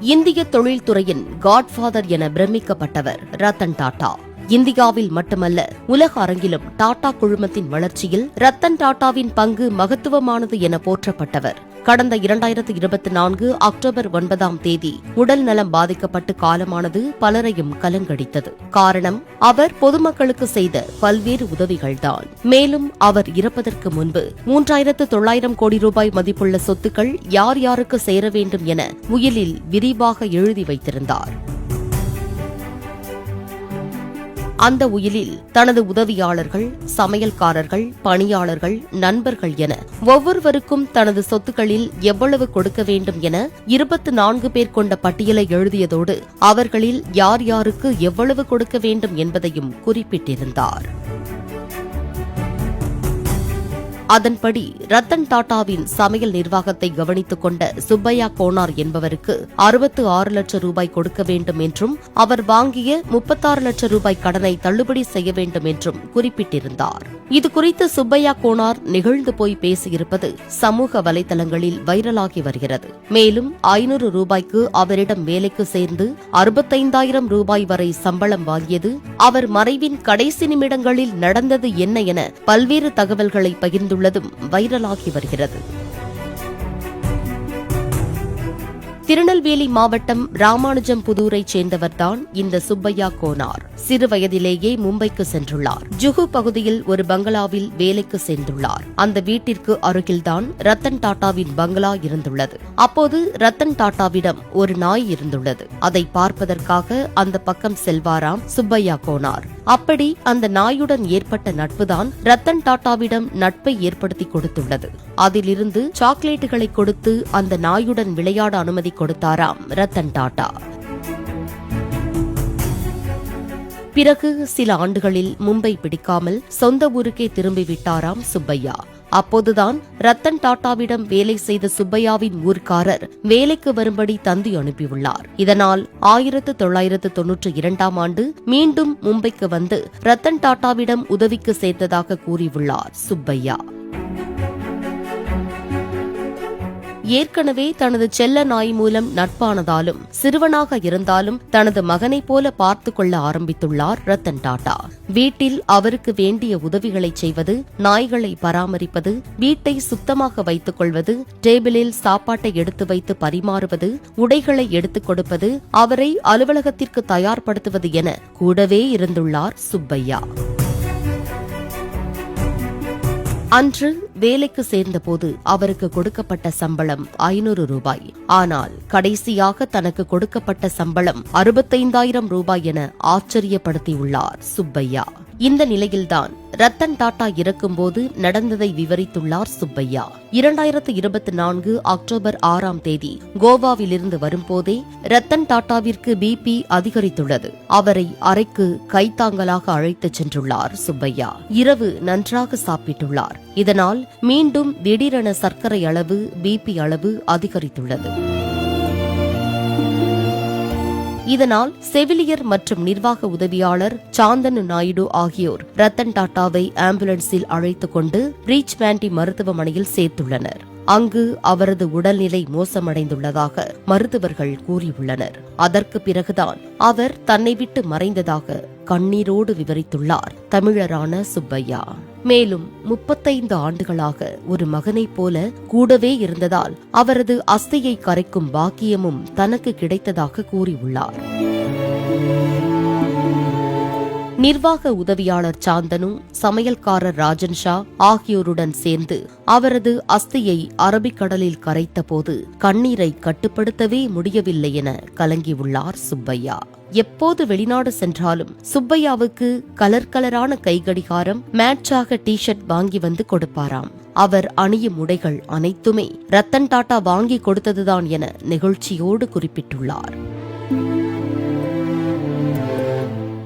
இந்திய தொழில்துறையின் காட்ஃபாதர் என பிரமிக்கப்பட்டவர் ரத்தன் டாடா இந்தியாவில் மட்டுமல்ல உலக அரங்கிலும் டாடா குழுமத்தின் வளர்ச்சியில் ரத்தன் டாடாவின் பங்கு மகத்துவமானது என போற்றப்பட்டவர். கடந்த இரண்டாயிரத்து இருபத்தி நான்கு அக்டோபர் ஒன்பதாம் தேதி உடல் நலம் பாதிக்கப்பட்டு காலமானது பலரையும் கலங்கடித்தது. காரணம் அவர் பொதுமக்களுக்கு செய்த பல்வேறு உதவிகள்தான். மேலும் அவர் இறப்பதற்கு முன்பு மூன்றாயிரத்து தொள்ளாயிரம் கோடி ரூபாய் மதிப்புள்ள சொத்துக்கள் யார் யாருக்கு சேர வேண்டும் என உயிலில் விரிவாக எழுதி வைத்திருந்தார். அந்த உயிலில் தனது உதவியாளர்கள் சமையல்காரர்கள் பணியாளர்கள் நண்பர்கள் என ஒவ்வொருவருக்கும் தனது சொத்துக்களில் எவ்வளவு கொடுக்க வேண்டும் என இருபத்தி நான்கு பேர் கொண்ட பட்டியலை எழுதியதோடு அவர்களில் யார் யாருக்கு எவ்வளவு கொடுக்க வேண்டும் என்பதையும் குறிப்பிட்டிருந்தார். அதன்படி ரத்தன் டாடாவின் சமையல் நிர்வாகத்தை கவனித்துக் கொண்ட சுப்பையா கோனார் என்பவருக்கு அறுபத்து ஆறு லட்சம் ரூபாய் கொடுக்க வேண்டும் என்றும் அவர் வாங்கிய முப்பத்தாறு லட்சம் ரூபாய் கடனை தள்ளுபடி செய்ய வேண்டும் என்றும் குறிப்பிட்டிருந்தார். இதுகுறித்து சுப்பையா கோனார் நிகழ்ந்து போய் பேசியிருப்பது சமூக வலைதளங்களில் வைரலாகி வருகிறது. மேலும் ஐநூறு ரூபாய்க்கு அவரிடம் வேலைக்கு சேர்ந்து அறுபத்தைந்தாயிரம் ரூபாய் வரை சம்பளம் வாங்கியது அவர் மறைவின் கடைசி நிமிடங்களில் நடந்தது என்ன என பல்வேறு தகவல்களை உள்ளதும் வைரலாகி வருகிறது. திருநெல்வேலி மாவட்டம் ராமானுஜம் புதூரைச் சேர்ந்தவர்தான் இந்த சுப்பையா கோனார். சிறு வயதிலேயே மும்பைக்கு சென்றுள்ளார். ஜுகு பகுதியில் ஒரு பங்களாவில் வேலைக்கு சேர்ந்துள்ளார். அந்த வீட்டிற்கு அருகில்தான் ரத்தன் டாடாவின் பங்களா இருந்துள்ளது. அப்போது ரத்தன் டாடாவிடம் ஒரு நாய் இருந்துள்ளது. அதை பார்ப்பதற்காக அந்த பக்கம் செல்வாராம் சுப்பையா கோனார். அப்படி அந்த நாயுடன் ஏற்பட்ட நட்புதான் ரத்தன் டாடாவிடம் நட்பை ஏற்படுத்தி கொடுத்துள்ளது. அதிலிருந்து சாக்லேட்டுகளை கொடுத்து அந்த நாயுடன் விளையாட அனுமதி கொடுத்தாராம் ரத்தன் டாடா பிறகு சில ஆண்டுகளில் மும்பை பிடிக்காமல் சொந்த ஊருக்கே திரும்பிவிட்டாராம் சுப்பையா. அப்போதுதான் ரத்தன் டாட்டாவிடம் வேலை செய்த சுப்பையாவின் ஊர்க்காரர் வேலைக்கு வரும்படி தந்தி அனுப்பியுள்ளார். இதனால் ஆயிரத்து தொள்ளாயிரத்து தொன்னூற்றி இரண்டாம் ஆண்டு மீண்டும் மும்பைக்கு வந்து ரத்தன் டாட்டாவிடம் உதவிக்கு சேர்த்ததாக கூறியுள்ளார் சுப்பையா. ஏற்கனவே தனது செல்ல நாய் மூலம் நட்பானதாலும் சிறுவனாக இருந்தாலும் தனது மகனைப் போல பார்த்து கொள்ள ஆரம்பித்துள்ளார் ரத்தன் டாடா. வீட்டில் அவருக்கு வேண்டிய உதவிகளை செய்வது நாய்களை பராமரிப்பது வீட்டை சுத்தமாக வைத்துக் கொள்வது டேபிளில் சாப்பாட்டை எடுத்து வைத்து பரிமாறுவது உடைகளை எடுத்துக் கொடுப்பது அவரை அலுவலகத்திற்கு தயார்படுத்துவது என கூடவே இருந்துள்ளார் சுப்பையா. அன்று வேலைக்கு சேர்ந்தபோது அவருக்கு கொடுக்கப்பட்ட சம்பளம் ஐநூறு ரூபாய். ஆனால் கடைசியாக தனக்கு கொடுக்கப்பட்ட சம்பளம் அறுபத்தைந்தாயிரம் ரூபாய் என ஆச்சரியப்படுத்தியுள்ளார் சுப்பையா. இந்த நிலையில்தான் ரத்தன் டாடா இறக்கும்போது நடந்ததை விவரித்துள்ளார் சுப்பையா. இரண்டாயிரத்து இருபத்தி நான்கு அக்டோபர் ஆறாம் தேதி கோவாவிலிருந்து வரும்போதே ரத்தன் டாடாவிற்கு பிபி அதிகரித்துள்ளது. அவரை அறைக்கு கைத்தாங்கலாக அழைத்துச் சென்றுள்ளார் சுப்பையா. இரவு நன்றாக சாப்பிட்டுள்ளார். இதனால் மீண்டும் திடீரென சர்க்கரை அளவு பிபி அளவு அதிகரித்துள்ளது. இதனால் செவிலியர் மற்றும் நிர்வாக உதவியாளர் சாந்தனு நாயுடு ஆகியோர் ரத்தன் டாட்டாவை ஆம்புலன்ஸில் அழைத்துக் கொண்டு ரீச் மருத்துவமனையில் சேர்த்துள்ளனர். அங்கு அவரது உடல்நிலை மோசமடைந்துள்ளதாக மருத்துவர்கள் கூறியுள்ளனர். அதற்கு பிறகுதான் அவர் தன்னை விட்டு மறைந்ததாக கண்ணீரோடு விவரித்துள்ளார் தமிழரான சுப்பையா. மேலும் முப்பத்தைந்து ஆண்டுகளாக ஒரு மகனைப் போல கூடவே இருந்ததால் அவரது அஸ்தியை கரைக்கும் பாக்கியமும் தனக்கு கிடைத்ததாக கூறியுள்ளார். நிர்வாக உதவியாளர் சாந்தனு சமையல்காரர் ராஜன் ஷா ஆகியோருடன் சேர்ந்து அவரது அஸ்தியை அரபிக்கடலில் கரைத்தபோது கண்ணீரை கட்டுப்படுத்தவே முடியவில்லை என கலங்கியுள்ளார் சுப்பையா. எப்போது வெளிநாடு சென்றாலும் சுப்பையாவுக்கு கலர் கலரான கைகடிகாரம் மேட்சாக டி ஷர்ட் வாங்கி வந்து கொடுப்பாராம். அவர் அணியும் உடைகள் அனைத்துமே ரத்தன் டாட்டா வாங்கி கொடுத்ததுதான் என நிகழ்ச்சியோடு குறிப்பிட்டுள்ளார்.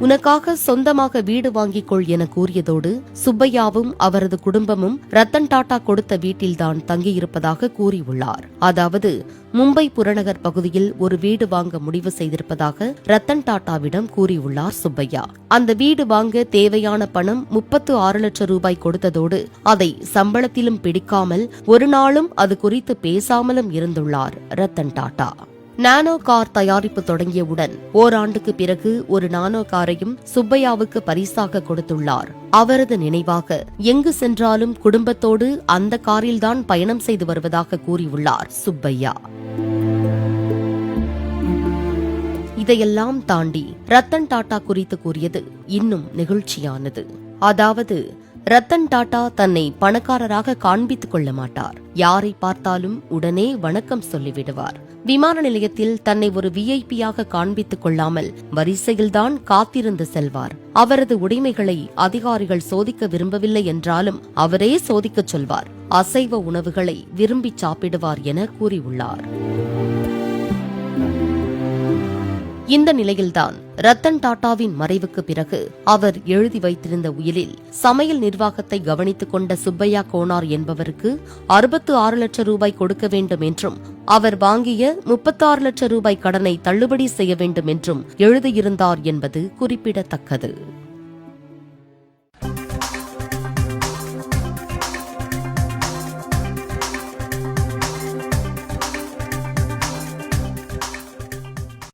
உனக்காக சொந்தமாக வீடு வாங்கிக் கொள் என கூறியதோடு சுப்பையாவும் அவரது குடும்பமும் ரத்தன் டாடா கொடுத்த வீட்டில்தான் தங்கியிருப்பதாக கூறியுள்ளார். அதாவது மும்பை புறநகர் பகுதியில் ஒரு வீடு வாங்க முடிவு செய்திருப்பதாக ரத்தன் டாடாவிடம் கூறியுள்ளார் சுப்பையா. அந்த வீடு வாங்க தேவையான பணம் முப்பத்து ஆறு லட்சம் ரூபாய் கொடுத்ததோடு அதை சம்பளத்திலும் பிடிக்காமல் ஒரு நாளும் அது குறித்து பேசாமலும் இருந்துள்ளார் ரத்தன் டாடா நானோ கார் தயாரிப்பு தொடங்கியவுடன் ஓராண்டுக்கு பிறகு ஒரு நானோ காரையும் சுப்பையாவுக்கு பரிசாக கொடுத்துள்ளார். அவரது நினைவாக எங்கு சென்றாலும் குடும்பத்தோடு அந்த காரில்தான் பயணம் செய்து வருவதாக கூறியுள்ளார் சுப்பையா. இதையெல்லாம் தாண்டி ரத்தன் டாடா குறித்து கூறியது இன்னும் நெகிழ்ச்சியானது. அதாவது ரத்தன் டாடா தன்னை பணக்காரராக காண்பித்துக் கொள்ள மாட்டார். யாரை பார்த்தாலும் உடனே வணக்கம் சொல்லிவிடுவார். விமான நிலையத்தில் தன்னை ஒரு விஐபியாக காண்பித்துக் கொள்ளாமல் வரிசையில்தான் காத்திருந்து செல்வார். அவரது உடைமைகளை அதிகாரிகள் சோதிக்க விரும்பவில்லை என்றாலும் அவரே சோதிக்கச் சொல்வார். அசைவ உணவுகளை விரும்பி சாப்பிடுவார் என கூறியுள்ளார். இந்த நிலையில்தான் ரத்தன் டாடாவின் மறைவுக்கு பிறகு அவர் எழுதி வைத்திருந்த உயிலில் சமையல் நிர்வாகத்தை கவனித்துக் கொண்ட சுப்பையா கோனார் என்பவருக்கு அறுபத்து ஆறு லட்சம் ரூபாய் கொடுக்க வேண்டும் என்றும் அவர் வாங்கிய முப்பத்தாறு லட்சம் ரூபாய் கடனை தள்ளுபடி செய்ய வேண்டும் என்றும் எழுதியிருந்தார் என்பது குறிப்பிடத்தக்கது.